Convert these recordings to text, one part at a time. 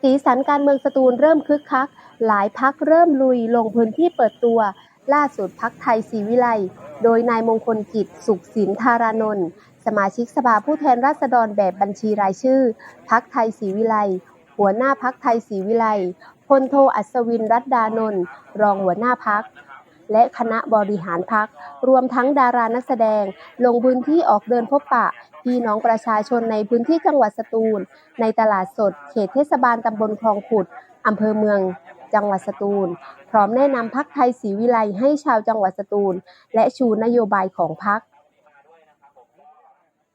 สีสันการเมืองสตูลเริ่มคึกคัก หลายพักเริ่มลุยลงพื้นที่เปิดตัว ล่าสุดพักไทยศรีวิไลโดยนายมงคลกิจ สุขสินธารานนท์สมาชิกสภาผู้แทนราษฎรแบบบัญชีรายชื่อ พักไทยศรีวิไลหัวหน้าพักไทยศรีวิไลพลโทอัศวินรัตดานนท์รองหัวหน้าพัก และคณะบริหารพัก รวมทั้งดารานักแสดง ลงพื้นที่ออกเดินพบปะ พี่น้องประชาชนในพื้นที่จังหวัดสตูล ในตลาดสด เขตเทศบาลตำบลคลองขุดอำเภอเมือง จังหวัดสตูล พร้อมแนะนำพักไทยศรีวิไลให้ชาวจังหวัดสตูล และชูนโยบายของพัก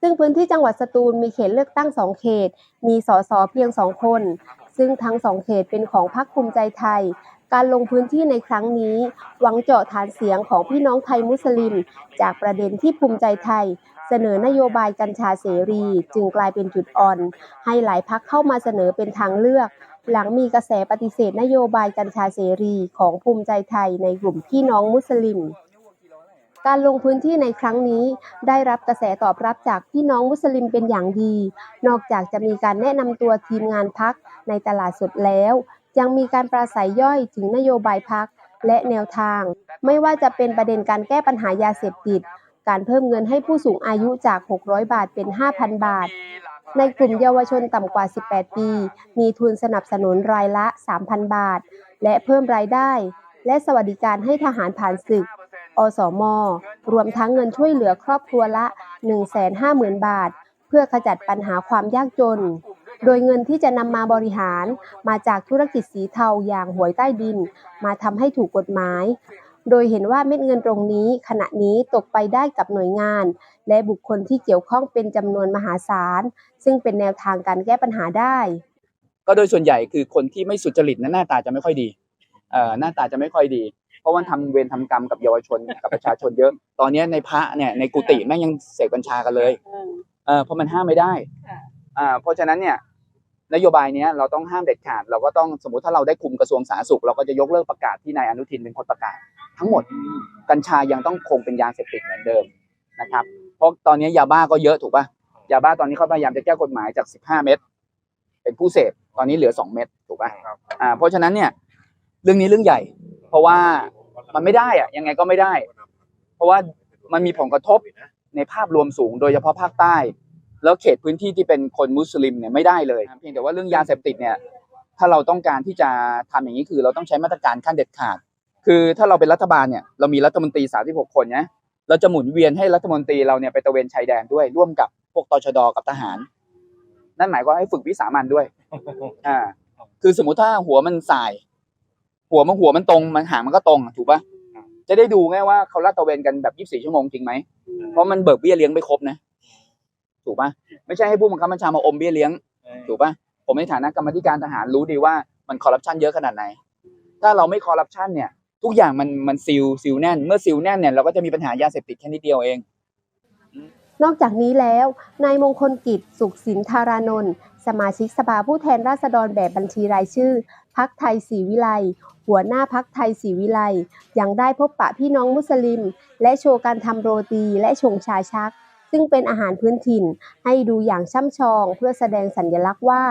ซึ่งพื้นที่จังหวัดสตูลมีเขตเลือกตั้งสองเขต มีสสเพียงสองคน ซึ่งทั้งสองเขตเป็นของพรรคภูมิใจไทย การลงพื้นที่ในครั้งนี้ หวังเจาะฐานเสียงของพี่น้องไทยมุสลิม จากประเด็นที่ภูมิใจไทย เสนอนโยบายกัญชาเสรี จึงกลายเป็นจุดอ่อน ให้หลายพักเข้ามาเสนอเป็นทางเลือก หลังมีกระแสปฏิเสธนโยบายกัญชาเสรีของภูมิใจไทยในกลุ่มพี่น้องมุสลิมการลงพื้นที่ในครั้งนี้ได้รับกระแสตอบรับจากพี่น้องมุสลิมเป็นอย่างดี นอกจากจะมีการแนะนำตัวทีมงานพักในตลาดสดแล้ว ยังมีการปราศัยย่อยถึงนโยบายพักและแนวทาง ไม่ว่าจะเป็นประเด็นการแก้ปัญหายาเสพติด การเพิ่มเงินให้ผู้สูงอายุจาก 600 บาทเป็น 5,000 บาท ในกลุ่มเยาวชนต่ำกว่า 18 ปี มีทุนสนับสนุนรายละ 3,000 บาท และเพิ่มรายได้ และสวัสดิการให้ทหารผ่านศึก อสม รวมทั้งเงินช่วยเหลือครอบครัวละ 150,000 บาท เพื่อขจัดปัญหาความยากจน โดยเงินที่จะนำมาบริหารมาจากธุรกิจสีเทาอย่างหวยใต้ดิน มาทำให้ถูกกฎหมาย โดยเห็นว่าเม็ดเงินตรงนี้ ขณะนี้ตกไปได้กับหน่วยงาน และบุคคลที่เกี่ยวข้องเป็นจำนวนมหาศาล ซึ่งเป็นแนวทางการแก้ปัญหาได้ ก็โดยส่วนใหญ่คือคนที่ไม่สุจริตนั้นหน้าตาจะไม่ค่อยดีเอ่อหน้าตาจะไม่ค่อยดีเพราะว่าทำเวรทำกรรมกับเยาวชนกับประชาชนเยอะ ตอนนี้ในพระเนี่ยในกุฏิแม่งยังเสพกัญชากันเลย เออเพราะมันห้ามไม่ได้ อ่า เพราะฉะนั้นเนี่ย นโยบายเนี้ยเราต้องห้ามเด็ดขาด เราก็ต้องสมมติถ้าเราได้คุมกระทรวงสาธารณสุข เราก็จะยกเลิกประกาศที่นายอนุทินเป็นคนประกาศ ทั้งหมดกัญชายังต้องคงเป็นยาเสพติดเหมือนเดิมนะครับ เพราะตอนนี้ยาบ้าก็เยอะถูกป่ะยาบ้าตอนนี้เขาพยายามจะแก้กฎหมายจาก 15 เม็ดเป็นผู้เสพตอนนี้เหลือ 2 เม็ดถูกป่ะอ่าเพราะฉะนั้นเนี่ยเรื่องนี้เรื่องใหญ่ เพราะว่ามันไม่ได้อะยังไงก็ไม่ได้ เพราะว่ามันมีผลกระทบในภาพรวมสูง โดยเฉพาะภาคใต้ แล้วเขตพื้นที่ที่เป็นคนมุสลิมเนี่ยไม่ได้เลยเพียงแต่ว่าเรื่องยาเสพติดเนี่ยถ้าเราต้องการที่จะทำอย่างนี้คือเราต้องใช้มาตรการขั้นเด็ดขาด คือถ้าเราเป็นรัฐบาลเนี่ยเรามีรัฐมนตรี 36 คนนะเราจะหมุนเวียนให้รัฐมนตรีเราเนี่ยไปตะเวนชายแดนด้วยร่วมกับพวกตชดกับทหาร นั่นหมายว่าให้ฝึกวิสามันด้วยอ่าคือสมมุติถ้าหัวมันสาย หัวมันหัวมันตรงมันหางมันก็ตรงถูกปะจะได้ดูไงว่าเขาลาดตะเวนกันแบบ 24 ชั่วโมงจริงไหมเพราะมันเบิกเบี้ยเลี้ยงไม่ครบนะ ถูกปะไม่ใช่ให้ผู้บังคับบัญชามาอมเบี้ยเลี้ยง ถูกปะผมในฐานะกรรมาธิการทหารรู้ดีว่ามันคอร์รัปชันเยอะขนาดไหน ถ้าเราไม่คอร์รัปชันเนี่ย ทุกอย่างมันมันซิลซิลแน่น เมื่อซิลแน่นเนี่ยเราก็จะมีปัญหายาเสพติดแค่นิดเดียวเองนอกจากนี้แล้วนายมงคลกิจสุขสินธารานนท์สมาชิกสภาผู้แทนราษฎรแบบบัญชีรายชื่อพักไทยศรีวิไลย์หัวหน้าพักไทยศรีวิไลย์ยังได้พบปะพี่น้องมุสลิม และโชว์การทำโรตีและชงชาชัก ซึ่งเป็นอาหารพื้นถิ่น ให้ดูอย่างช่ำชอง เพื่อแสดงสัญลักษณ์ว่า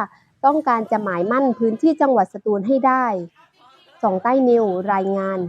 ต้องการจะหมายมั่นพื้นที่จังหวัดสตูลให้ได้สองใต้นิวรายงาน